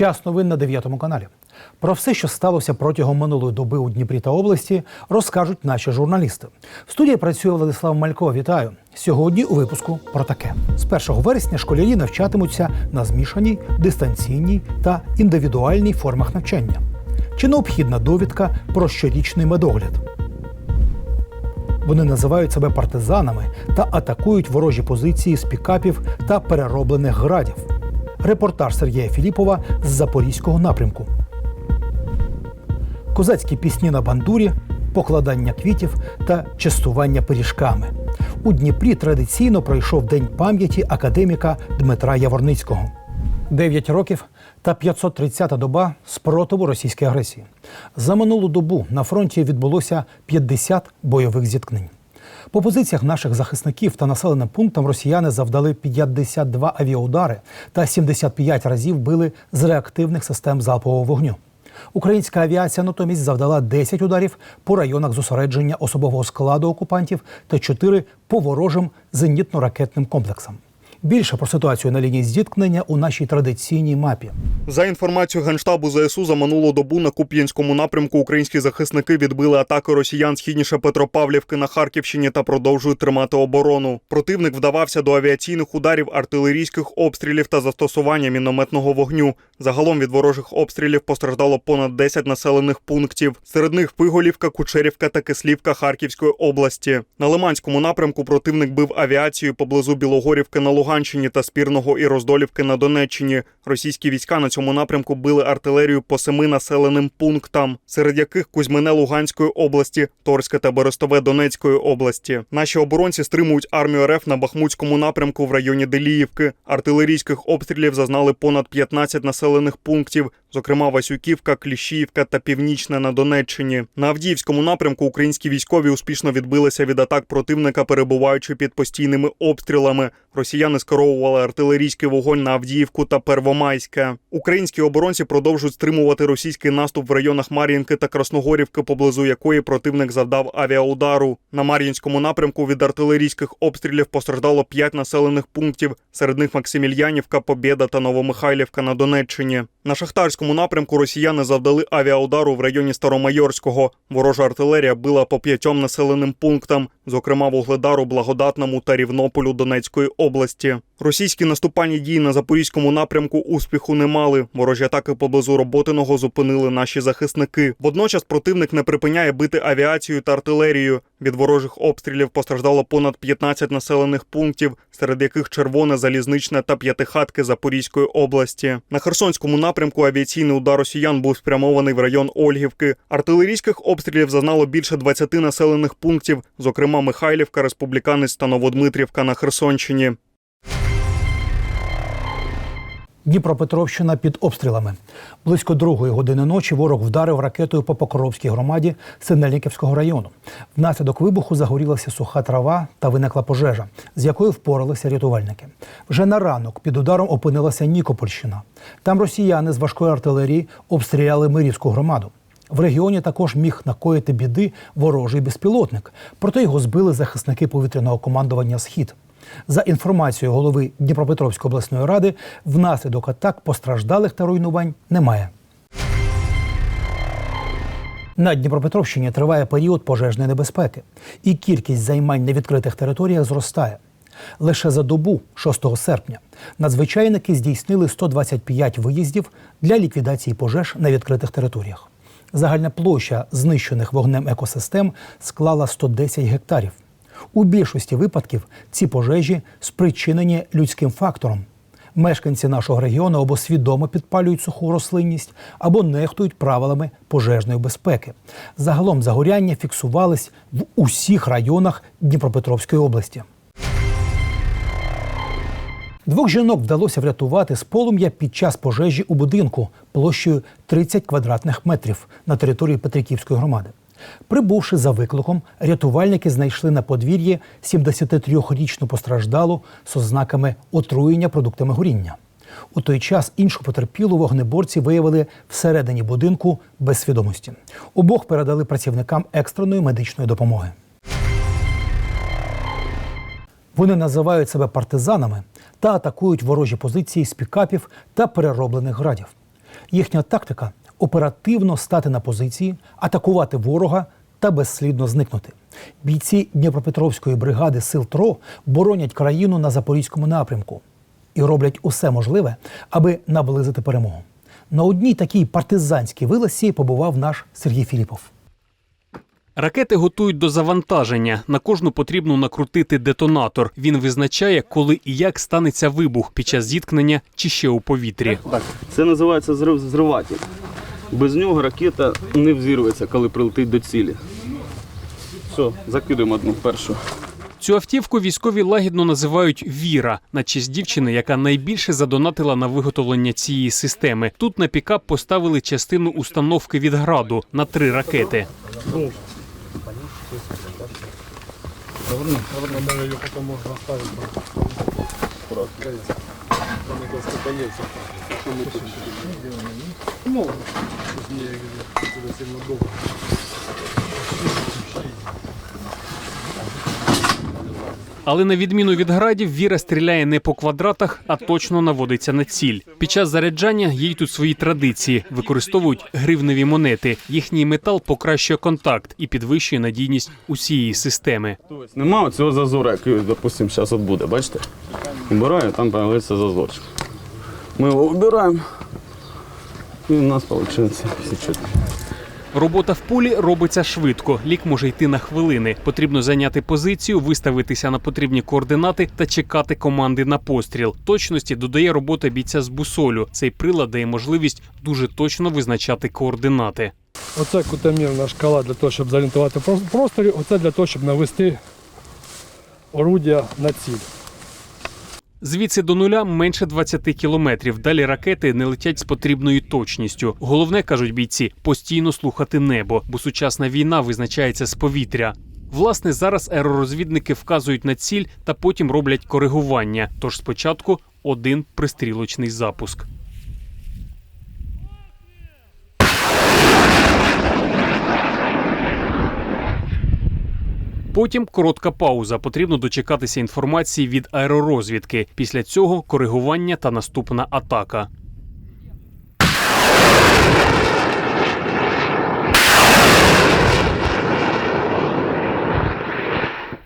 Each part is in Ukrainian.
Час новин на 9 каналі. Про все, що сталося протягом минулої доби у Дніпрі та області, розкажуть наші журналісти. В студії працює Владислав Малько. Вітаю сьогодні. У випуску про таке з 1 вересня школярі навчатимуться на змішаній, дистанційній та індивідуальній формах навчання. Чи необхідна довідка про щорічний медогляд? Вони називають себе партизанами та атакують ворожі позиції з пікапів та перероблених градів. Репортаж Сергія Філіпова з Запорізького напрямку. Козацькі пісні на бандурі, покладання квітів та частування пиріжками. У Дніпрі традиційно пройшов День пам'яті академіка Дмитра Яворницького. 9 років та 530-та доба спротиву російській агресії. За минулу добу на фронті відбулося 50 бойових зіткнень. По позиціях наших захисників та населеним пунктам росіяни завдали 52 авіаудари та 75 разів били з реактивних систем залпового вогню. Українська авіація натомість завдала 10 ударів по районах зосередження особового складу окупантів та 4 по ворожим зенітно-ракетним комплексам. Більше про ситуацію на лінії зіткнення у нашій традиційній мапі. За інформацією Генштабу ЗСУ, за минулу добу на Куп'янському напрямку українські захисники відбили атаки росіян східніше Петропавлівки на Харківщині та продовжують тримати оборону. Противник вдавався до авіаційних ударів, артилерійських обстрілів та застосування мінометного вогню. Загалом від ворожих обстрілів постраждало понад 10 населених пунктів. Серед них Пиголівка, Кучерівка та Кислівка Харківської області. На Лиманському напрямку противник бив авіацію поблизу Білогорівки на Луганщині та Спірного і Роздолівки на Донеччині. Російські війська на цьому напрямку били артилерію по семи населеним пунктам, серед яких Кузьмине Луганської області, Торське та Берестове Донецької області. Наші оборонці стримують армію РФ на Бахмутському напрямку в районі Деліївки. Артилерійських обстрілів зазнали понад 15 населених пунктів, зокрема Васюківка, Кліщіївка та Північне на Донеччині. На Авдіївському напрямку українські військові успішно відбилися від атак противника, перебуваючи під постійними обстрілами. Росіяни скеровували артилерійський вогонь на Авдіївку та Первомайське. Українські оборонці продовжують стримувати російський наступ в районах Мар'їнки та Красногорівки, поблизу якої противник завдав авіаудару. На Мар'їнському напрямку від артилерійських обстрілів постраждало 5 населених пунктів. Серед них Максимільянівка, Побєда та Новомихайлівка на Донеччині. На шахтарському напрямку росіяни завдали авіаудару в районі Старомайорського. Ворожа артилерія била по п'ятьом населеним пунктам, зокрема Вугледару, Благодатному та Рівнополю Донецької області. Російські наступальні дії на запорізькому напрямку успіху не мали. Ворожі атаки поблизу роботиного зупинили наші захисники. Водночас противник не припиняє бити авіацією та артилерією. Від ворожих обстрілів постраждало понад 15 населених пунктів, серед яких червоне, залізничне та п'ятихатки Запорізької області. На Херсонському напрямку авіаційний удар росіян був спрямований в район Ольгівки. Артилерійських обстрілів зазнало більше 20 населених пунктів, зокрема Михайлівка, Республіканець та Новодмитрівка на Херсонщині. Дніпропетровщина під обстрілами. Близько другої години ночі ворог вдарив ракетою по Покровській громаді Синельниківського району. Внаслідок вибуху загорілася суха трава та виникла пожежа, з якою впоралися рятувальники. Вже на ранок під ударом опинилася Нікопольщина. Там росіяни з важкої артилерії обстріляли Мирівську громаду. В регіоні також міг накоїти біди ворожий безпілотник, проте його збили захисники повітряного командування Схід. За інформацією голови Дніпропетровської обласної ради, внаслідок атак постраждалих та руйнувань немає. На Дніпропетровщині триває період пожежної небезпеки, і кількість займань на відкритих територіях зростає. Лише за добу, 6 серпня, надзвичайники здійснили 125 виїздів для ліквідації пожеж на відкритих територіях. Загальна площа знищених вогнем екосистем склала 110 гектарів. У більшості випадків ці пожежі спричинені людським фактором. Мешканці нашого регіону або свідомо підпалюють суху рослинність, або нехтують правилами пожежної безпеки. Загалом загоряння фіксувались в усіх районах Дніпропетровської області. Двох жінок вдалося врятувати з полум'я під час пожежі у будинку площею 30 квадратних метрів на території Петриківської громади. Прибувши за викликом, рятувальники знайшли на подвір'ї 73-річну постраждалу з ознаками отруєння продуктами горіння. У той час іншу потерпілу вогнеборці виявили всередині будинку без свідомості. Обох передали працівникам екстреної медичної допомоги. Вони називають себе партизанами та атакують ворожі позиції з пікапів та перероблених градів. Їхня тактика оперативно стати на позиції, атакувати ворога та безслідно зникнути. Бійці Дніпропетровської бригади сил ТРО боронять країну на запорізькому напрямку і роблять усе можливе, аби наблизити перемогу. На одній такій партизанській вилазці побував наш Сергій Філіпов. Ракети готують до завантаження. На кожну потрібно накрутити детонатор. Він визначає, коли і як станеться вибух під час зіткнення чи ще у повітрі. Так, це називається зрив зриватель. Без нього ракета не взірветься, коли прилетить до цілі. Все, закидуємо одну першу. Цю автівку військові лагідно називають Віра на честь дівчини, яка найбільше задонатила на виготовлення цієї системи. Тут на пікап поставили частину установки від граду на три ракети. Але на відміну від градів, Віра стріляє не по квадратах, а точно наводиться на ціль. Під час заряджання їй тут свої традиції використовують гривневі монети. Їхній метал покращує контакт і підвищує надійність усієї системи. Нема цього зазора, який, допустимо, зараз от буде, бачите? Убираю, там появиться зазорчик. Ми його вибираємо. І у нас виходить чітко. Робота в полі робиться швидко. Лік може йти на хвилини. Потрібно зайняти позицію, виставитися на потрібні координати та чекати команди на постріл. Точності додає робота бійця з бусолю. Цей прилад дає можливість дуже точно визначати координати. Оце кутомірна шкала для того, щоб зорієнтувати просторі, оце для того, щоб навести орудія на ціль. Звідси до нуля менше 20 кілометрів. Далі ракети не летять з потрібною точністю. Головне, кажуть бійці, постійно слухати небо, бо сучасна війна визначається з повітря. Власне, зараз аеророзвідники вказують на ціль та потім роблять коригування. Тож спочатку один пристрілочний запуск. Потім коротка пауза. Потрібно дочекатися інформації від аеророзвідки. Після цього коригування та наступна атака.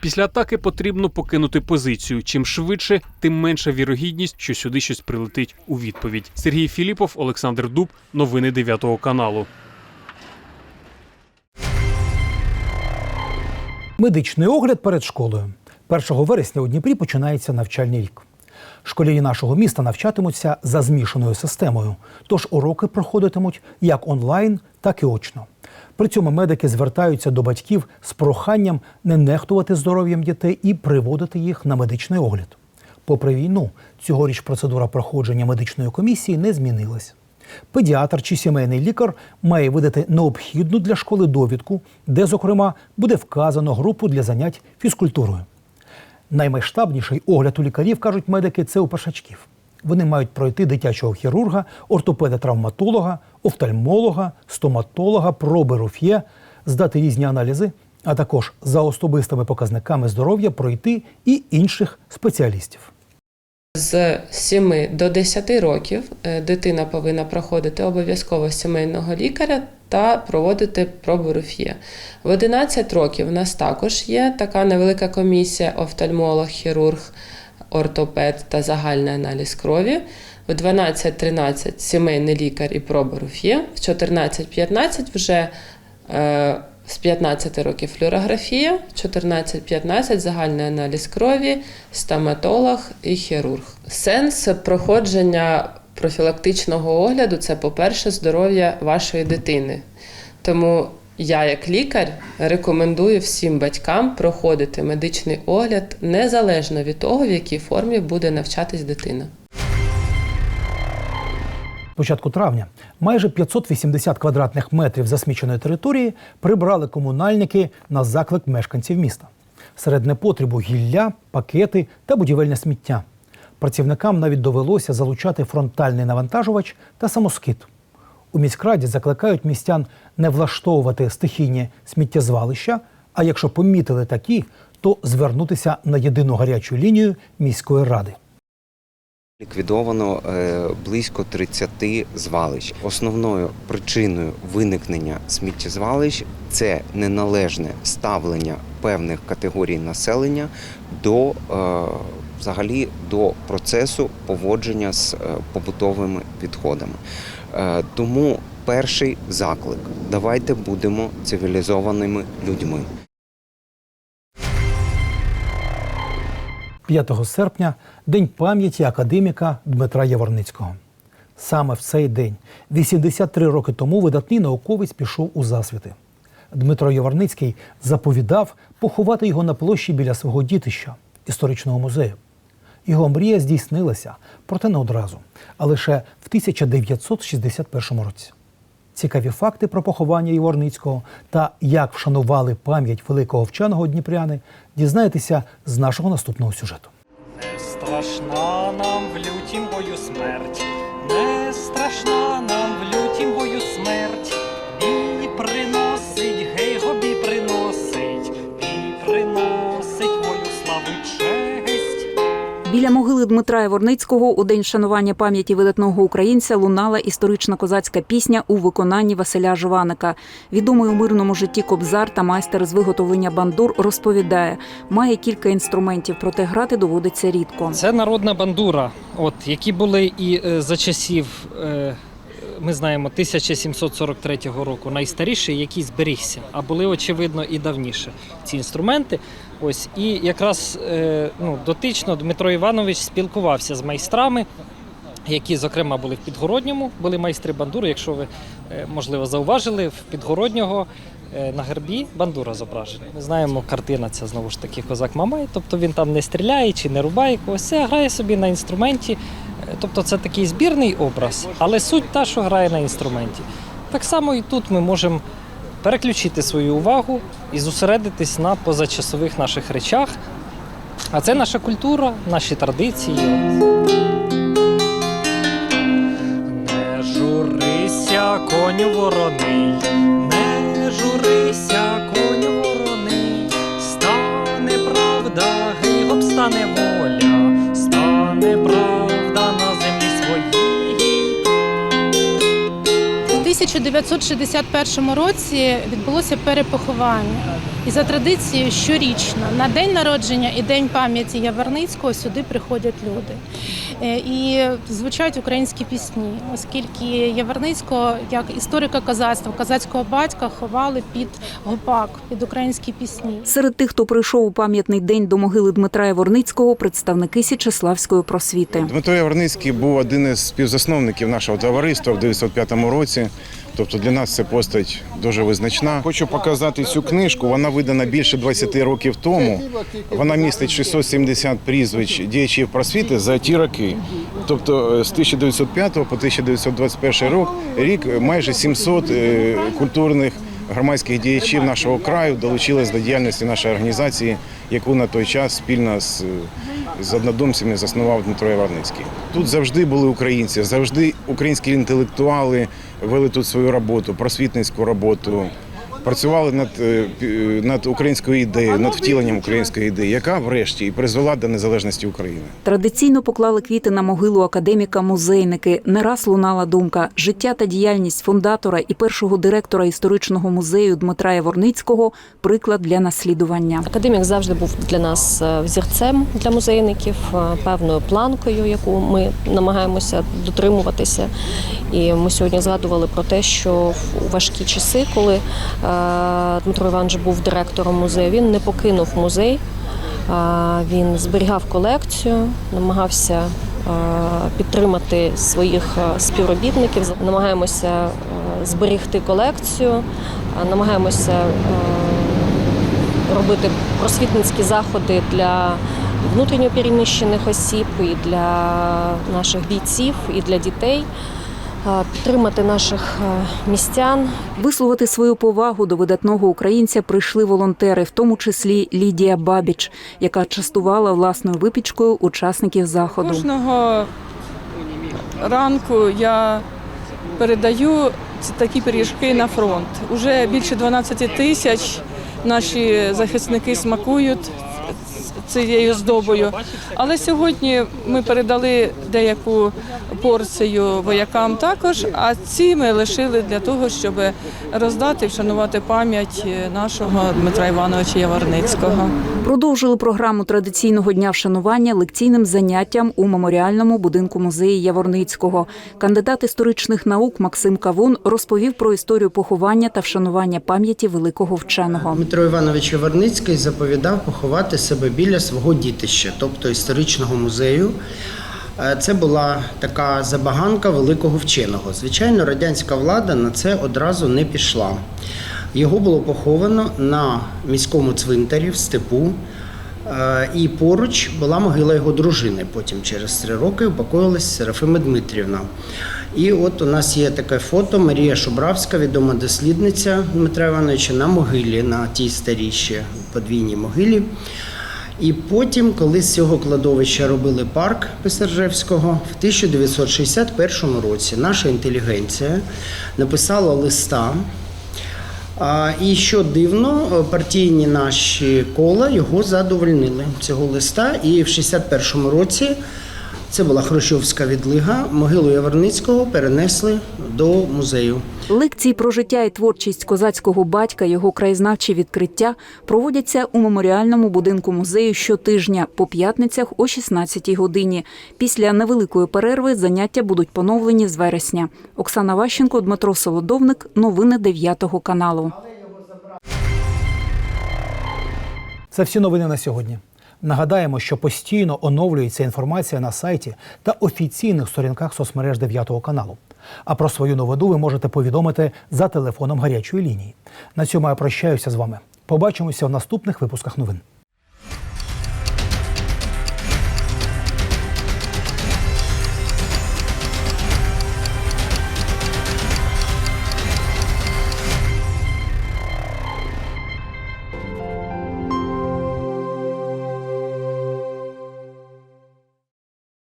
Після атаки потрібно покинути позицію. Чим швидше, тим менша вірогідність, що сюди щось прилетить у відповідь. Сергій Філіпов, Олександр Дуб, новини 9 каналу. Медичний огляд перед школою. 1 вересня у Дніпрі починається навчальний рік. Школярі нашого міста навчатимуться за змішаною системою, тож уроки проходитимуть як онлайн, так і очно. При цьому медики звертаються до батьків з проханням не нехтувати здоров'ям дітей і приводити їх на медичний огляд. Попри війну, цьогоріч процедура проходження медичної комісії не змінилась. Педіатр чи сімейний лікар має видати необхідну для школи довідку, де, зокрема, буде вказано групу для занять фізкультурою. Наймасштабніший огляд у лікарів, кажуть медики, це у першачків. Вони мають пройти дитячого хірурга, ортопеда-травматолога, офтальмолога, стоматолога, проби руф'є, здати різні аналізи, а також за особистими показниками здоров'я пройти і інших спеціалістів. З 7 до 10 років е, дитина повинна проходити обов'язково сімейного лікаря та проводити пробу руф'є. В 11 років у нас також є така невелика комісія офтальмолог, хірург, ортопед та загальний аналіз крові. В 12-13 сімейний лікар і проба руф'є. В 14-15 вже е, з 15 років флюорографія, 14-15 загальний аналіз крові, стоматолог і хірург. Сенс проходження профілактичного огляду це, по-перше, здоров'я вашої дитини. Тому я, як лікар, рекомендую всім батькам проходити медичний огляд незалежно від того, в якій формі буде навчатись дитина. Початку травня майже 580 квадратних метрів засміченої території прибрали комунальники на заклик мешканців міста. Серед непотребу гілля, пакети та будівельне сміття. Працівникам навіть довелося залучати фронтальний навантажувач та самоскид. У міськраді закликають містян не влаштовувати стихійні сміттєзвалища, а якщо помітили такі, то звернутися на єдину гарячу лінію міської ради. Ліквідовано е, близько 30 звалищ. Основною причиною виникнення сміттєзвалищ це неналежне ставлення певних категорій населення до е, взагалі до процесу поводження з е, побутовими відходами. Тому перший заклик: давайте будемо цивілізованими людьми. 5 серпня День пам'яті академіка Дмитра Яворницького. Саме в цей день, 83 роки тому, видатний науковець пішов у засвіти. Дмитро Яворницький заповідав поховати його на площі біля свого дітища історичного музею. Його мрія здійснилася, проте не одразу, а лише в 1961 році. Цікаві факти про поховання Єворницького та як вшанували пам'ять великого вченого Дніпряни, дізнаєтеся з нашого наступного сюжету. Не страшна нам в лютім бою смерть, не Біля могили Дмитра Яворницького у день шанування пам'яті видатного українця лунала історична козацька пісня у виконанні Василя Жваника. Відомий у мирному житті кобзар та майстер з виготовлення бандур розповідає, має кілька інструментів, проте грати доводиться рідко. Це народна бандура, от, які були і е, за часів, е, ми знаємо, 1743 року найстаріший, який зберігся, а були, очевидно, і давніше ці інструменти. Ось, і якраз е, ну, дотично Дмитро Іванович спілкувався з майстрами. Які, зокрема, були в Підгородньому, були майстри бандури. Якщо ви е, можливо зауважили, в Підгороднього е, на гербі бандура зображена. Ми знаємо, картина ця знову ж таки козак Мамай, тобто він там не стріляє чи не рубає когось, а грає собі на інструменті. Тобто це такий збірний образ, але суть та, що грає на інструменті. Так само і тут ми можемо переключити свою увагу і зосередитись на позачасових наших речах. А це наша культура, наші традиції. Не журися, коню вороний, 1961 році відбулося перепоховання. І за традицією щорічно на день народження і день пам'яті Яворницького сюди приходять люди. Е, І звучать українські пісні, оскільки Яворницького, як історика козацтва, козацького батька, ховали під гопак, під українські пісні. Серед тих, хто прийшов у пам'ятний день до могили Дмитра Яворницького, представники Січеславської просвіти. Дмитро Яворницький був один із співзасновників нашого товариства в 1905 році. Тобто для нас це постать дуже визначна. Хочу показати цю книжку. Вона видана більше 20 років тому. Вона містить 670 прізвищ діячів просвіти за ті роки. Тобто е, з 1905 по 1921 рік, рік майже 700 е, культурних громадських діячів нашого краю долучились до діяльності нашої організації, яку на той час спільно з, з однодумцями заснував Дмитро Яворницький. Тут завжди були українці, завжди українські інтелектуали вели тут свою роботу, просвітницьку роботу. Працювали над, е, над українською ідеєю, над втіленням української ідеї, яка врешті і призвела до незалежності України. Традиційно поклали квіти на могилу академіка музейники. Не раз лунала думка життя та діяльність фундатора і першого директора історичного музею Дмитра Яворницького приклад для наслідування. Академік завжди був для нас е, взірцем для музейників, е, певною планкою, яку ми намагаємося дотримуватися. І ми сьогодні згадували про те, що в важкі часи, коли е, Дмитро Іванович був директором музею, він не покинув музей. Е, Він зберігав колекцію, намагався е, підтримати своїх е, співробітників. Намагаємося е, зберігти колекцію, е, намагаємося е, робити просвітницькі заходи для внутрішньо переміщених осіб, і для наших бійців, і для дітей, е, підтримати наших е, містян, Висловити свою повагу до видатного українця прийшли волонтери, в тому числі Лідія Бабіч, яка частувала власною випічкою учасників заходу. Кожного ранку я передаю такі пиріжки на фронт. Уже більше 12 тисяч наші захисники смакують цією здобою. Але сьогодні ми передали деяку порцію воякам також, а ці ми лишили для того, щоб роздати, і вшанувати пам'ять нашого Дмитра Івановича Яворницького. Продовжили програму традиційного дня вшанування лекційним заняттям у меморіальному будинку музею Яворницького. Кандидат історичних наук Максим Кавун розповів про історію поховання та вшанування пам'яті великого вченого. Дмитро Іванович Яворницький заповідав поховати себе біля свого дітища, тобто історичного музею. Е, Це була така забаганка великого вченого. Звичайно, радянська влада на це одразу не пішла. Його було поховано на міському цвинтарі в степу. Е, І поруч була могила його дружини. Потім через три роки упокоїлась Серафима Дмитрівна. І от у нас є таке фото Марія Шубравська, відома дослідниця Дмитра Івановича, на могилі, на тій старій подвійній могилі. І потім, коли з цього кладовища робили парк Писаржевського, в 1961 році наша інтелігенція написала листа. І що дивно, партійні наші кола його задовольнили цього листа. І в 61-му році це була Хрущовська відлига, могилу Яворницького перенесли до музею. Лекції про життя і творчість козацького батька, його краєзнавчі відкриття проводяться у меморіальному будинку музею щотижня по п'ятницях о 16-й годині. Після невеликої перерви заняття будуть поновлені з вересня. Оксана Ващенко, Дмитро Солодовник. Новини 9 каналу. Це всі новини на сьогодні. Нагадаємо, що постійно оновлюється інформація на сайті та офіційних сторінках соцмереж 9 каналу. А про свою новину ви можете повідомити за телефоном гарячої лінії. На цьому я прощаюся з вами. Побачимося в наступних випусках новин.